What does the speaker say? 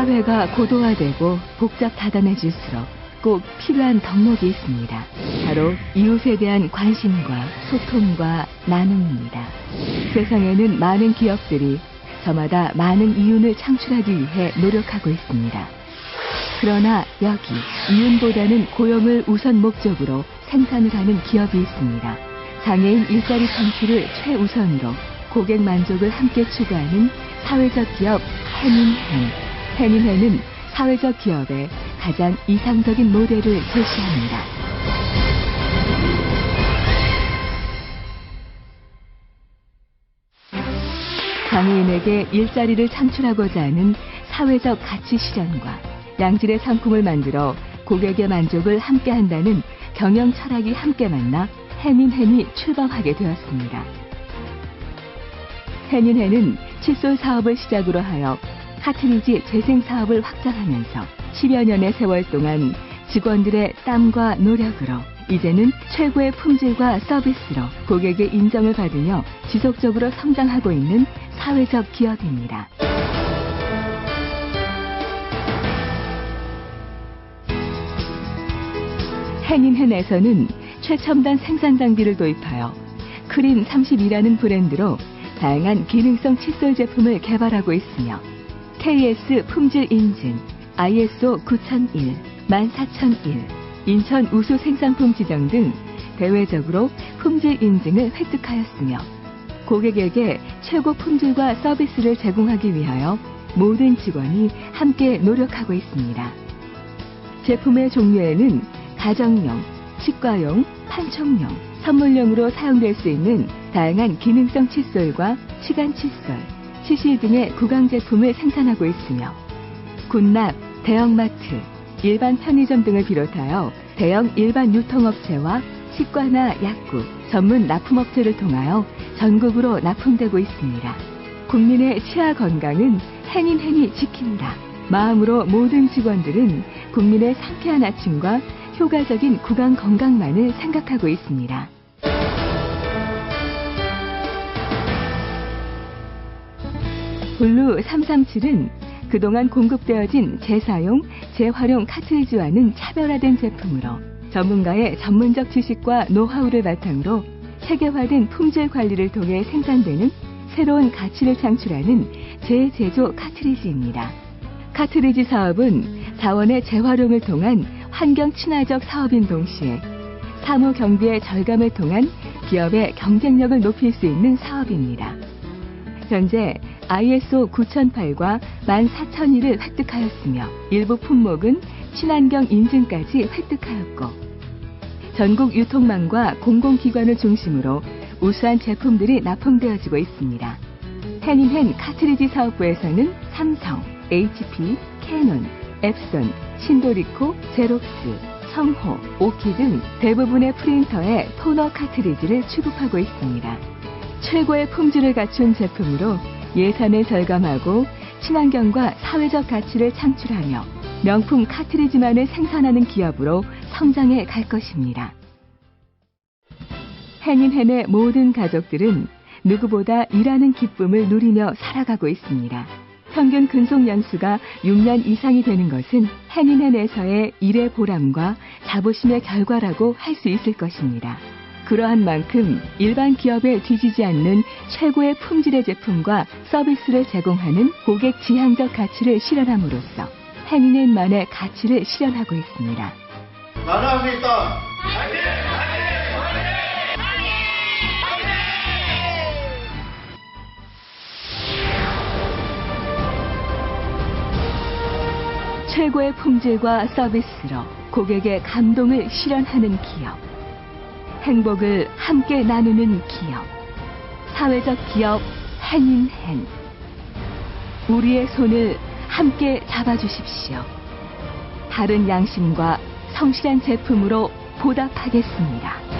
사회가 고도화되고 복잡다단해질수록 꼭 필요한 덕목이 있습니다. 바로 이웃에 대한 관심과 소통과 나눔입니다. 세상에는 많은 기업들이 저마다 많은 이윤을 창출하기 위해 노력하고 있습니다. 그러나 여기 이윤보다는 고용을 우선 목적으로 생산을 하는 기업이 있습니다. 장애인 일자리 창출을 최우선으로 고객 만족을 함께 추구하는 사회적 기업 해민행. 해민행은 사회적 기업의 가장 이상적인 모델을 제시합니다. 장애인에게 일자리를 창출하고자 하는 사회적 가치 실현과 양질의 상품을 만들어 고객의 만족을 함께 한다는 경영 철학이 함께 만나 해민해이 출범하게 되었습니다. 해민해는 칫솔 사업을 시작으로 하여 카트리지 재생 사업을 확장하면서 10여 년의 세월 동안 직원들의 땀과 노력으로 이제는 최고의 품질과 서비스로 고객의 인정을 받으며 지속적으로 성장하고 있는 사회적 기업입니다. 해닌헨에서는 최첨단 생산 장비를 도입하여 크린 32라는 브랜드로 다양한 기능성 칫솔 제품을 개발하고 있으며 KS 품질 인증, ISO 9001, 14001, 인천 우수 생산품 지정 등 대외적으로 품질 인증을 획득하였으며 고객에게 최고 품질과 서비스를 제공하기 위하여 모든 직원이 함께 노력하고 있습니다. 제품의 종류에는 가정용, 치과용, 판촉용, 선물용으로 사용될 수 있는 다양한 기능성 칫솔과 치간 칫솔, 치실 등의 구강 제품을 생산하고 있으며 군납, 대형마트, 일반 편의점 등을 비롯하여 대형 일반 유통업체와 치과나 약국, 전문 납품업체를 통하여 전국으로 납품되고 있습니다. 국민의 치아 건강은 행인행이 지킨다. 마음으로 모든 직원들은 국민의 상쾌한 아침과 효과적인 구강 건강만을 생각하고 있습니다. 블루 337은 그동안 공급되어진 재사용, 재활용 카트리지와는 차별화된 제품으로 전문가의 전문적 지식과 노하우를 바탕으로 체계화된 품질 관리를 통해 생산되는 새로운 가치를 창출하는 재제조 카트리지입니다. 카트리지 사업은 자원의 재활용을 통한 환경 친화적 사업인 동시에 사무 경비의 절감을 통한 기업의 경쟁력을 높일 수 있는 사업입니다. 현재 ISO 9008과 14001을 획득하였으며 일부 품목은 친환경 인증까지 획득하였고 전국 유통망과 공공기관을 중심으로 우수한 제품들이 납품되어지고 있습니다. 해닌헨 카트리지 사업부에서는 삼성, HP, 캐논, 앱손, 신도리코, 제록스, 성호, 오키 등 대부분의 프린터에 토너 카트리지를 취급하고 있습니다. 최고의 품질을 갖춘 제품으로 예산을 절감하고 친환경과 사회적 가치를 창출하며 명품 카트리지만을 생산하는 기업으로 성장해 갈 것입니다. 해닌헨의 모든 가족들은 누구보다 일하는 기쁨을 누리며 살아가고 있습니다. 평균 근속 연수가 6년 이상이 되는 것은 해닌헨에서의 일의 보람과 자부심의 결과라고 할 수 있을 것입니다. 그러한 만큼 일반 기업에 뒤지지 않는 최고의 품질의 제품과 서비스를 제공하는 고객 지향적 가치를 실현함으로써 해민앤만의 가치를 실현하고 있습니다. 나는 할수 있다. 최고의 품질과 서비스로 고객의 감동을 실현하는 기업. 행복을 함께 나누는 기업. 사회적 기업 행인행. 우리의 손을 함께 잡아주십시오. 다른 양심과 성실한 제품으로 보답하겠습니다.